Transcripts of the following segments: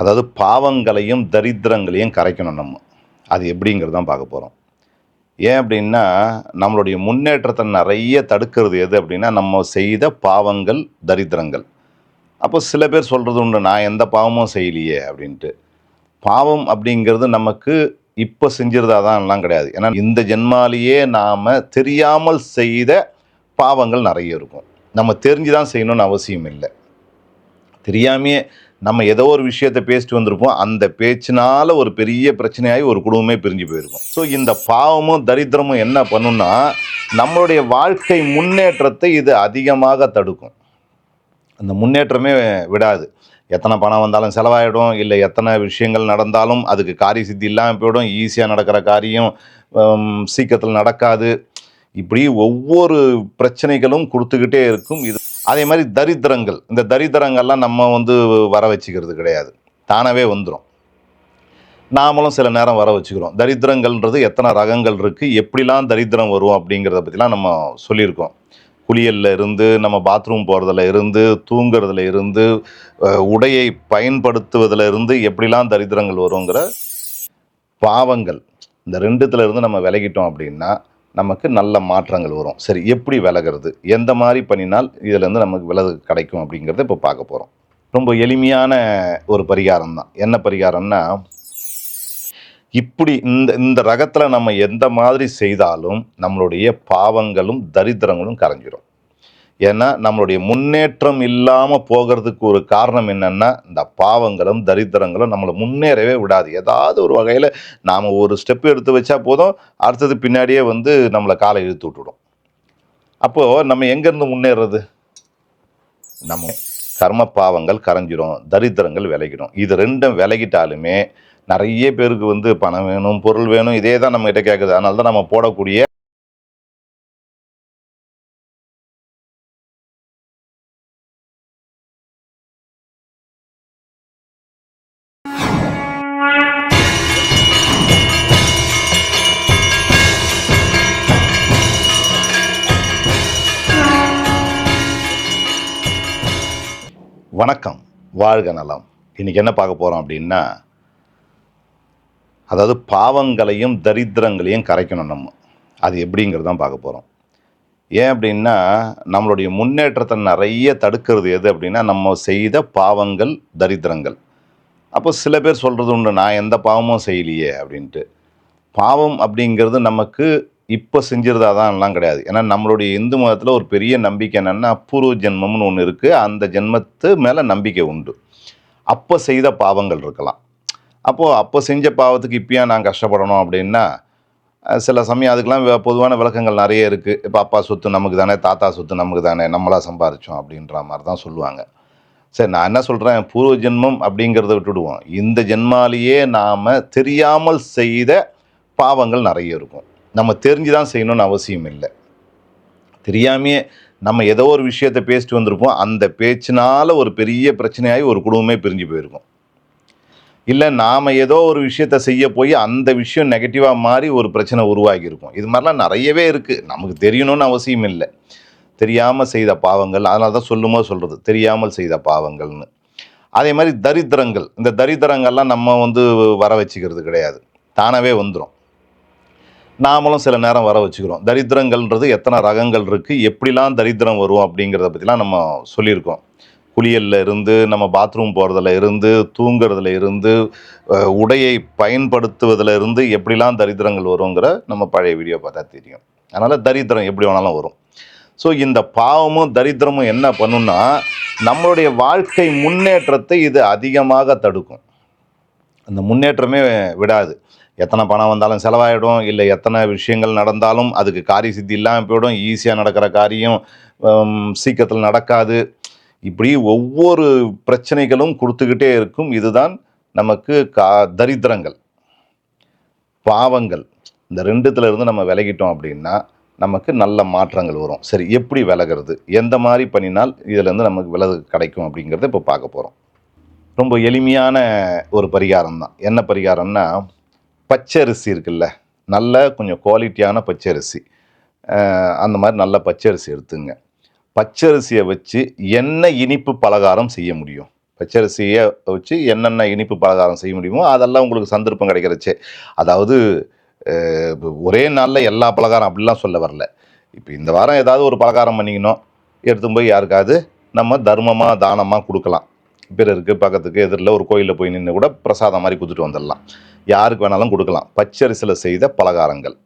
அதாவது பாவங்களையும் தரித்திரங்களையும் கரைக்கணும் நம்ம. அது எப்படிங்கிறது தான் பார்க்க போகிறோம் ஏன் அப்படின்னா நம்மளுடைய முன்னேற்றத்தை நிறைய தடுக்கிறது எது அப்படின்னா நம்ம செய்த பாவங்கள் தரித்திரங்கள். அப்போ சில பேர் சொல்கிறது உண்டு நான் எந்த பாவமும் செய்யலையே அப்படின்ட்டு. பாவம் அப்படிங்கிறது நமக்கு இப்போ செஞ்சிருந்தாதான்லாம் கிடையாது. ஏன்னா இந்த ஜென்மாலேயே நாம் தெரியாமல் செய்த பாவங்கள் நிறைய இருக்கும். நம்ம தெரிஞ்சு தான் செய்யணும்னு அவசியம் இல்லை. தெரியாமையே நம்ம ஏதோ ஒரு விஷயத்தை பேசிட்டு வந்திருப்போம். அந்த பேச்சினால ஒரு பெரிய பிரச்சனையாகி ஒரு குடும்பமே பிரிஞ்சு போயிருக்கும். ஸோ இந்த பாவமும் தரித்திரமும் என்ன பண்ணுன்னா நம்மளுடைய வாழ்க்கை முன்னேற்றத்தை இது அதிகமாக தடுக்கும். அந்த முன்னேற்றமே விடாது. எத்தனை பணம் வந்தாலும் செலவாயிடும். இல்லை எத்தனை விஷயங்கள் நடந்தாலும் அதுக்கு காரிய சித்தி இல்லாமல் போயிடும். ஈஸியாக நடக்கிற காரியம் சீக்கிரத்தில் நடக்காது. இப்படி ஒவ்வொரு பிரச்சனைகளும் கொடுத்துக்கிட்டே இருக்கும். இது அதே மாதிரி தரித்திரங்கள். இந்த தரித்திரங்கள்லாம் நம்ம வந்து வர வச்சுக்கிறது கிடையாது. தானாகவே வந்துடும் நாமளும் சில நேரம் வர வச்சுக்கிறோம். தரித்திரங்கள்ன்றது எத்தனை ரகங்கள் இருக்குது எப்படிலாம் தரித்திரம் வரும் அப்படிங்கிறத பற்றிலாம் நம்ம சொல்லியிருக்கோம். குளியல்ல இருந்து நம்ம பாத்ரூம் போகிறதுல இருந்து தூங்குறதுல இருந்து உடையை பயன்படுத்துவதில் இருந்து எப்படிலாம் தரித்திரங்கள் வருங்கிற பாவங்கள். இந்த ரெண்டுத்துல இருந்து நம்ம விலகிட்டோம் அப்படின்னா நமக்கு நல்ல மாற்றங்கள் வரும். சரி எப்படி விலகிறது? எந்த மாதிரி பண்ணினால் இதுலேருந்து நமக்கு விலகு கிடைக்கும் அப்படிங்கிறத இப்போ பார்க்க போகிறோம் ரொம்ப எளிமையான ஒரு பரிகாரம் தான். என்ன பரிகாரம்னா இப்படி இந்த இந்த ரகத்தில் நம்ம எந்த மாதிரி செய்தாலும் நம்மளுடைய பாவங்களும் தரித்திரங்களும் கரைஞ்சிரும். ஏன்னா நம்மளுடைய முன்னேற்றம் இல்லாமல் போகிறதுக்கு ஒரு காரணம் என்னென்னா இந்த பாவங்களும் தரித்திரங்களும் நம்மளை முன்னேறவே விடாது. ஏதாவது ஒரு வகையில் நாம் ஒரு ஸ்டெப் எடுத்து வச்சா போதும் அடுத்தது பின்னாடியே வந்து நம்மளை காலை இழுத்து விட்டுடும். அப்போது நம்ம எங்கேருந்து முன்னேறது? நம்ம கர்ம பாவங்கள் கரைஞ்சிரும் தரித்திரங்கள் விலகிடும். இது ரெண்டும் விலகிட்டாலுமே நிறைய பேருக்கு வந்து பணம் வேணும் பொருள் வேணும் இதே தான் நம்ம கேட்குது அதனால தான் நம்ம போடக்கூடிய வணக்கம் வாழ்க நலம். இன்றைக்கி என்ன பார்க்க போகிறோம் அப்படின்னா அதாவது பாவங்களையும் தரித்திரங்களையும் கரைக்கணும் நம்ம. அது எப்படிங்கிறது தான் பார்க்க போகிறோம் ஏன் அப்படின்னா நம்மளுடைய முன்னேற்றத்தை நிறைய தடுக்கிறது எது அப்படின்னா நம்ம செய்த பாவங்கள் தரித்திரங்கள். அப்போ சில பேர் சொல்கிறது உண்டு நான் எந்த பாவமும் செய்யலையே அப்படின்ட்டு. பாவம் அப்படிங்கிறது நமக்கு இப்போ செஞ்சிருந்தாதான்லாம் கிடையாது. ஏன்னா நம்மளுடைய இந்து மதத்தில் ஒரு பெரிய நம்பிக்கை என்னென்னா அபூர்வ ஜென்மம்னு ஒன்று இருக்குது அந்த ஜென்மத்து மேலே நம்பிக்கை உண்டு. அப்போ செய்த பாவங்கள் இருக்கலாம். அப்போது அப்போ செஞ்ச பாவத்துக்கு இப்பயா நான் கஷ்டப்படணும் அப்படின்னா சில சமயம் அதுக்கெல்லாம் பொதுவான விளக்கங்கள் நிறைய இருக்குது இப்போ அப்பா சொத்து நமக்கு தானே தாத்தா சொத்து நமக்கு தானே நம்மளாக சம்பாரித்தோம் அப்படின்ற மாதிரி தான் சொல்லுவாங்க. சரி நான் என்ன சொல்கிறேன் பூர்வ ஜென்மம் அப்படிங்கிறத விட்டுடுவோம். இந்த ஜென்மாலேயே நாம் தெரியாமல் செய்த பாவங்கள் நிறைய இருக்கும். நம்ம தெரிஞ்சு தான் செய்யணும்னு அவசியம் இல்லை. தெரியாமையே நம்ம ஏதோ ஒரு விஷயத்தை பேசிட்டு வந்திருப்போம். அந்த பேச்சினால் ஒரு பெரிய பிரச்சனையாகி ஒரு குடும்பமே பிரிஞ்சு போயிருக்கும். இல்லை நாம் ஏதோ ஒரு விஷயத்தை செய்ய போய் அந்த விஷயம் நெகட்டிவாக மாறி ஒரு பிரச்சனை உருவாகியிருக்கும் இது மாதிரிலாம் நிறையவே இருக்குது நமக்கு தெரியணும்னு அவசியம் இல்லை. தெரியாமல் செய்த பாவங்கள் அதனால தான் சொல்லுமோ சொல்கிறது தெரியாமல் செய்த பாவங்கள்னு. அதே மாதிரி தரித்திரங்கள். இந்த தரித்திரங்கள்லாம் நம்ம வந்து வர வச்சுக்கிறது கிடையாது. தானாகவே வந்துடும் நாமளும் சில நேரம் வர வச்சுக்கிறோம். தரித்திரங்கள்ன்றது எத்தனை ரகங்கள் இருக்குது எப்படிலாம் தரித்திரம் வரும் அப்படிங்கிறத பற்றிலாம் நம்ம சொல்லியிருக்கோம். குளியல்ல இருந்து நம்ம பாத்ரூம் போகிறதுல இருந்து தூங்குறதுல இருந்து உடையை பயன்படுத்துவதில் இருந்து எப்படிலாம் தரித்திரங்கள் வருங்கிற நம்ம பழைய வீடியோ பார்த்தா தெரியும். அதனால் தரித்திரம் எப்படி வேணாலும் வரும். ஸோ இந்த பாவமும் தரித்திரமும் என்ன பண்ணுன்னா நம்மளுடைய வாழ்க்கை முன்னேற்றத்தை இது அதிகமாக தடுக்கும். அந்த முன்னேற்றமே விடாது. எத்தனை பணம் வந்தாலும் செலவாயிடும் இல்லை எத்தனை விஷயங்கள் நடந்தாலும் அதுக்கு காரிய சித்தி இல்லாமல் போயிடும் ஈஸியாக நடக்கிற காரியம் சீக்கிரத்தில் நடக்காது. இப்படி ஒவ்வொரு பிரச்சனைகளும் கொடுத்துக்கிட்டே இருக்கும். இதுதான் நமக்கு கா தரித்திரங்கள் பாவங்கள். இந்த ரெண்டுத்துல இருந்து நம்ம விலகிட்டோம் அப்படின்னா நமக்கு நல்ல மாற்றங்கள் வரும். சரி எப்படி விலகிறது? எந்த மாதிரி பண்ணினால் இதுலேருந்து நமக்கு விலகு கிடைக்கும் அப்படிங்கிறத இப்போ பார்க்க போகிறோம் ரொம்ப எளிமையான ஒரு பரிகாரம் தான் என்ன பரிகாரம்னா பச்சரிசி இருக்குல்ல நல்ல கொஞ்சம் குவாலிட்டியான பச்சரிசி. அந்த மாதிரி நல்ல பச்சரிசி எடுத்துங்க. பச்சரிசியை வச்சு என்ன இனிப்பு பலகாரம் செய்ய முடியும்? பச்சரிசியை வச்சு என்னென்ன இனிப்பு பலகாரம் செய்ய முடியுமோ அதெல்லாம் உங்களுக்கு சந்தர்ப்பம் கிடைக்கிறச்சே. அதாவது ஒரே நாளில் எல்லா பலகாரம் அப்படிலாம் சொல்ல வரல. இப்போ இந்த வாரம் ஏதாவது ஒரு பலகாரம் பண்ணிக்கணும். எடுத்து போய் யாருக்காவது நம்ம தர்மமாக தானமாக கொடுக்கலாம். பிறருக்கு பக்கத்துக்கு எதிரில் ஒரு கோயிலில் போய் நின்று கூட பிரசாதம் மாதிரி கொடுத்துட்டு வந்துடலாம். யாருக்கு வேணாலும் கொடுக்கலாம். பச்சரிசியில் செய்த பலகாரங்கள்.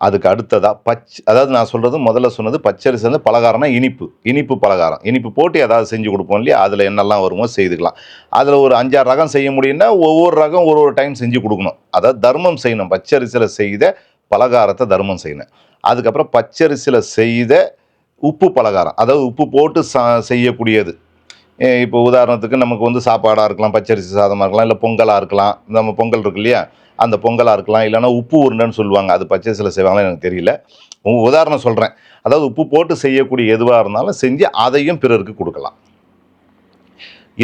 அதுக்கு அடுத்ததாக பச் அதாவது நான் சொல்கிறது முதல்ல சொன்னது பச்சரிசி வந்து பலகாரம்னா இனிப்பு. இனிப்பு பலகாரம். இனிப்பு போட்டு ஏதாவது செஞ்சு கொடுப்போம் இல்லையா? அதில் என்னெல்லாம் வருமோ செய்துக்கலாம். அதில் ஒரு அஞ்சாறு ரகம் செய்ய முடியும்னா ஒவ்வொரு ரகம் ஒரு ஒரு டைம் செஞ்சு கொடுக்கணும். அதாவது தர்மம் செய்யணும். பச்சரிசியில் செய்த பலகாரத்தை தர்மம் செய்யணும். அதுக்கப்புறம் பச்சரிசியில் செய்த உப்பு பலகாரம். அதாவது உப்பு போட்டு ச செய்யக்கூடியது. இப்போ உதாரணத்துக்கு நமக்கு வந்து சாப்பாடாக இருக்கலாம் பச்சரிசி சாதமாக இருக்கலாம் இல்லை பொங்கலாக இருக்கலாம். நம்ம பொங்கல் இருக்கு இல்லையா? அந்த பொங்கலாக இருக்கலாம் இல்லைன்னா உப்பு உருண்டைன்னு சொல்லுவாங்க. அது பச்சரிசியில் செய்வாங்களா எனக்கு தெரியல. உதாரணம் சொல்கிறேன் அதாவது உப்பு போட்டு செய்யக்கூடிய எதுவாக இருந்தாலும் செஞ்சு அதையும் பிறருக்கு கொடுக்கலாம்.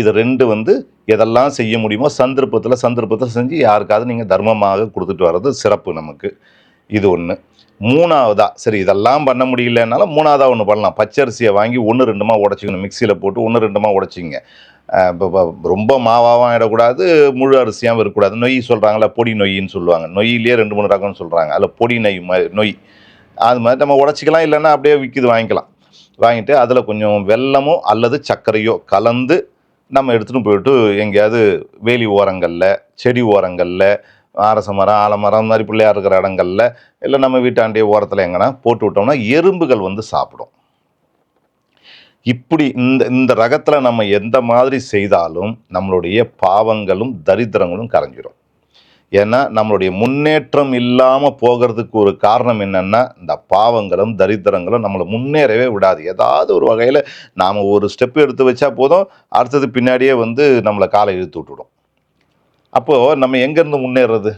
இது ரெண்டு வந்து எதெல்லாம் செய்ய முடியுமோ சந்தர்ப்பத்தில் சந்தர்ப்பத்தில் செஞ்சு யாருக்காவது நீங்கள் தர்மமாக கொடுத்துட்டு வர்றது சிறப்பு நமக்கு. இது ஒன்று மூணாவதாக சரி இதெல்லாம் பண்ண முடியலனாலும் மூணாவதாக ஒன்று பண்ணலாம். பச்சரிசியை வாங்கி ஒன்று ரெண்டுமா உடச்சிக்கணும். மிக்சியில் போட்டு ஒன்று ரெண்டுமா உடச்சிங்க. இப்போ ரொம்ப மாவாகவும் ஆகிடக்கூடாது முழு அரிசியாகவும் இருக்கக்கூடாது. நொய் சொல்கிறாங்களா பொடி நொய்ன்னு சொல்லுவாங்க. நொய்யிலே ரெண்டு மூணு ரகம்னு சொல்கிறாங்க அதில் பொடி நொய் நொய். அது மாதிரி நம்ம உடச்சிக்கலாம் இல்லைன்னா அப்படியே விற்கிது வாங்கிக்கலாம். வாங்கிட்டு அதில் கொஞ்சம் வெல்லமோ அல்லது சர்க்கரையோ கலந்து நம்ம எடுத்துகிட்டு போயிட்டு எங்கேயாவது வேலி ஓரங்களில் செடி ஓரங்களில் அரச மரம் ஆலமரம் அந்த மாதிரி பிள்ளையார் இருக்கிற இடங்களில் இல்லை நம்ம வீட்டாண்டே ஓரத்தில் எங்கன்னா போட்டு விட்டோம்னா எறும்புகள் வந்து சாப்பிடும். இப்படி இந்த இந்த ரகத்தில் நம்ம எந்த மாதிரி செய்தாலும் நம்மளுடைய பாவங்களும் தரித்திரங்களும் கரைஞ்சிரும். ஏன்னா நம்மளுடைய முன்னேற்றம் இல்லாமல் போகிறதுக்கு ஒரு காரணம் என்னென்னா இந்த பாவங்களும் தரித்திரங்களும் நம்மளை முன்னேறவே விடாது. ஏதாவது ஒரு வகையில் நாம் ஒரு ஸ்டெப் எடுத்து வச்சா போதும் அடுத்தது பின்னாடியே வந்து நம்மளை காலை இழுத்து விட்டுடும். அப்போது நம்ம எங்கேருந்து முன்னேறது?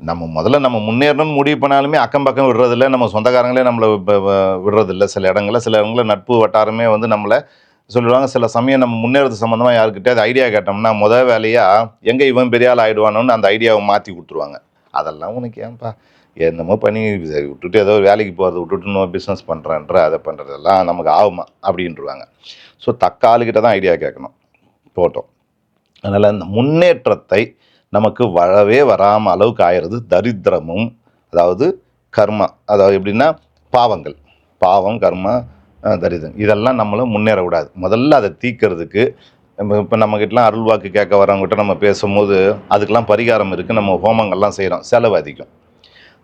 நம்ம முதல்ல நம்ம முன்னேறணும்னு முடிவு பண்ணாலுமே அக்கம் பக்கம் விடுறதில்ல. நம்ம சொந்தக்காரங்களே நம்மளை வ- விடுறதில்ல. சில இடங்களில் சில இடங்களில் நட்பு வட்டாரமே வந்து நம்மளை சொல்லுவாங்க. சில சமயம் நம்ம முன்னேறது சம்மந்தமாக யாருக்கிட்டே அது ஐடியா கேட்டோம்னா முத வேலையாக எங்கே இவன் பெரிய ஆள் ஆகிடுவானோன்னு அந்த ஐடியாவை மாற்றி கொடுத்துருவாங்க அதெல்லாம் உனக்கு ஏன்பா? என்னமோ பண்ணி விட்டுட்டு ஏதோ ஒரு வேலைக்கு போகிறது விட்டுட்டு இன்னும் பிஸ்னஸ் பண்ணுறேன்ற அதை பண்ணுறதெல்லாம் நமக்கு ஆகுமா? அப்படின்ட்டுருவாங்க ஸோ தக்காளுக்கிட்ட தான் ஐடியா கேட்கணும். போட்டோம். அதனால் அந்த முன்னேற்றத்தை நமக்கு வரவே வராமல் அளவுக்கு ஆயிடுறது தரித்திரமும் அதாவது கர்மா அதாவது எப்படின்னா பாவங்கள். பாவம் கர்மா அஹ், தரித்திரம். இதெல்லாம் நம்மளும் முன்னேற முதல்ல அதை தீக்கிறதுக்கு நம்ம இப்போ நம்மக்கிட்டலாம் அருள்வாக்கு கேட்க வரவங்ககிட்ட நம்ம பேசும்போது அதுக்கெல்லாம் பரிகாரம் இருக்குது நம்ம ஹோமங்கள்லாம் செய்கிறோம் செலவு அதிகம்.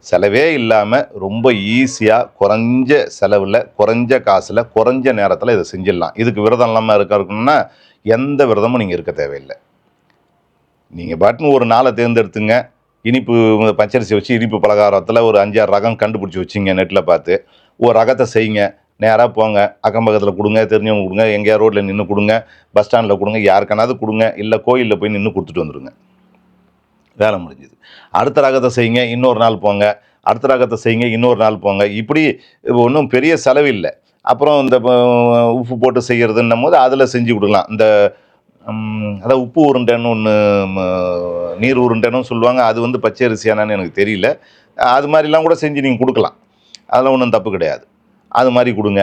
செலவே இல்லாமல் ரொம்ப ஈஸியாக குறைஞ்ச செலவில் குறைஞ்ச காசில் குறைஞ்ச நேரத்தில் இதை செஞ்சிடலாம். இதுக்கு விரதம் இல்லாமல் இருக்க இருக்கணும்னா எந்த விரதமும் நீங்கள் இருக்க தேவையில்லை. நீங்கள் பாட்டுன்னு ஒரு நாளை தேர்ந்தெடுத்துங்க. இனிப்பு பச்சரிசி வச்சு இனிப்பு பலகாரத்தில் ஒரு அஞ்சாறு ரகம் கண்டுபிடிச்சி வச்சுங்க நெட்டில் பார்த்து. ஒரு ரகத்தை செய்யுங்க. நேராக போங்க. அக்கம் பக்கத்தில் கொடுங்க. தெரிஞ்சவங்க கொடுங்க. எங்கேயா ரோட்டில் நின்று கொடுங்க. பஸ் ஸ்டாண்டில் கொடுங்க. யாருக்கானாவது கொடுங்க. இல்லை கோயிலில் போய் நின்று கொடுத்துட்டு வந்துடுங்க வேலை முடிஞ்சுது. அடுத்த ரகத்தை செய்யுங்க. இன்னொரு நாள் போங்க. அடுத்த ரகத்தை செய்யுங்க. இன்னொரு நாள் போங்க. இப்படி ஒன்றும் பெரிய செலவில்லை அப்புறம் இந்த உப்பு போட்டு செய்கிறதுன்னும் போது அதில் செஞ்சு கொடுக்கலாம். இந்த அதாவது அதான் உப்பு உருண்டைன்னு ஒன்று நீர் உருண்டைன்னு சொல்லுவாங்க. அது வந்து பச்சை அரிசியானான்னு எனக்கு தெரியல. அது மாதிரிலாம் கூட செஞ்சு நீங்கள் கொடுக்கலாம். அதெல்லாம் ஒன்றும் தப்பு கிடையாது. அது மாதிரி கொடுங்க.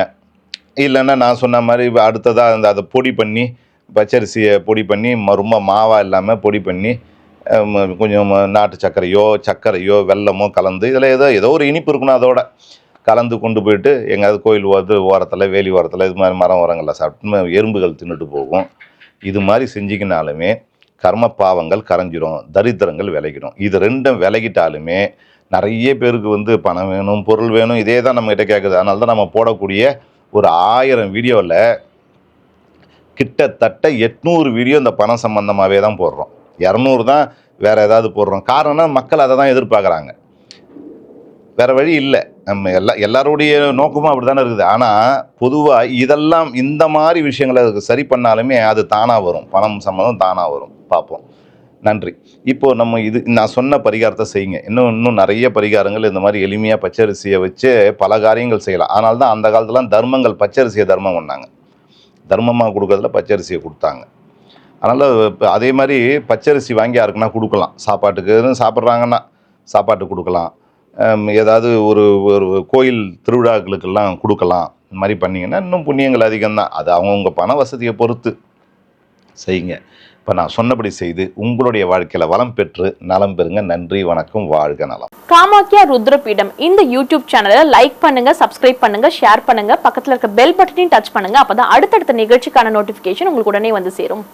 இல்லைன்னா நான் சொன்ன மாதிரி அடுத்ததாக அந்த அதை பொடி பண்ணி பச்சரிசியை பொடி பண்ணி ரொம்ப மாவாக இல்லாமல் பொடி பண்ணி கொஞ்சம் நாட்டு சர்க்கரையோ சர்க்கரையோ வெல்லமோ கலந்து இதில் ஏதோ ஏதோ ஒரு இனிப்பு இருக்கணும் அதோட கலந்து கொண்டு போயிட்டு எங்கேயாவது கோயில் ஓரத்தில் வேலி ஓரத்தில் இது மாதிரி மரம் ஓரங்களில் சாப்பிட்டு எறும்புகள் தின்னுட்டு போகும். இது மாதிரி செஞ்சிக்கினாலுமே கர்ம பாவங்கள் கரைஞ்சிரும் தரித்திரங்கள் விலகிடும். இது ரெண்டும் விலகிட்டாலுமே நிறைய பேருக்கு வந்து பணம் வேணும் பொருள் வேணும் இதே தான் நம்மகிட்ட கேட்குது அதனால தான் நம்ம போடக்கூடிய ஒரு ஆயிரம் வீடியோவில் கிட்டத்தட்ட எட்நூறு வீடியோ இந்த பணம் சம்மந்தமாகவே தான் போடுறோம். இரநூறு தான் வேறு ஏதாவது போடுறோம். காரணம் மக்கள் அதை தான் எதிர்பார்க்குறாங்க. வேறு வழி இல்லை. நம்ம எல்லா எல்லாருடைய நோக்கமும் அப்படி தானே இருக்குது. ஆனால் பொதுவாக இதெல்லாம் இந்த மாதிரி விஷயங்களை அதுக்கு சரி பண்ணாலுமே அது தானாக வரும். பணம் சம்மந்தம் தானாக வரும். பார்ப்போம். நன்றி. இப்போது நம்ம இது நான் சொன்ன பரிகாரத்தை செய்யுங்க. இன்னும் இன்னும் நிறைய பரிகாரங்கள் இந்த மாதிரி எளிமையாக பச்சரிசியை வச்சு பல காரியங்கள் செய்யலாம். ஆனால் தான் அந்த காலத்துலாம் தர்மங்கள் பச்சரிசியை தர்மம் பண்ணாங்க. தர்மமாக கொடுக்கறதுல பச்சரிசியை கொடுத்தாங்க. அதனால் இப்போ அதே மாதிரி பச்சரிசி வாங்கி யாருக்குன்னா கொடுக்கலாம். சாப்பாட்டுக்கு சாப்பிட்றாங்கன்னா சாப்பாட்டுக்கு கொடுக்கலாம். ஏதாவது ஒரு ஒரு கோயில் திருவிழாக்களுக்கெல்லாம் கொடுக்கலாம். இந்த மாதிரி பண்ணிங்கன்னா இன்னும் புண்ணியங்கள் அதிகம்தான். அது அவங்கவுங்க பண வசதியை பொறுத்து செய்யுங்க. இப்போ நான் சொன்னபடி செய்து உங்களுடைய வாழ்க்கையில் வளம் பெற்று நலம் பெறுங்க. நன்றி வணக்கம் வாழ்க நலம். காமாக்கியா ருத்ரபீடம். இந்த யூடியூப் சேனலை லைக் பண்ணுங்க சப்ஸ்கிரைப் பண்ணுங்க ஷேர் பண்ணுங்க. பக்கத்தில் இருக்க பெல் பட்டனையும் டச் பண்ணுங்க. அப்பதான் அடுத்தடுத்த நிகழ்ச்சிக்கான நோட்டிபிகேஷன் உங்களுக்கு உடனே வந்து சேரும்.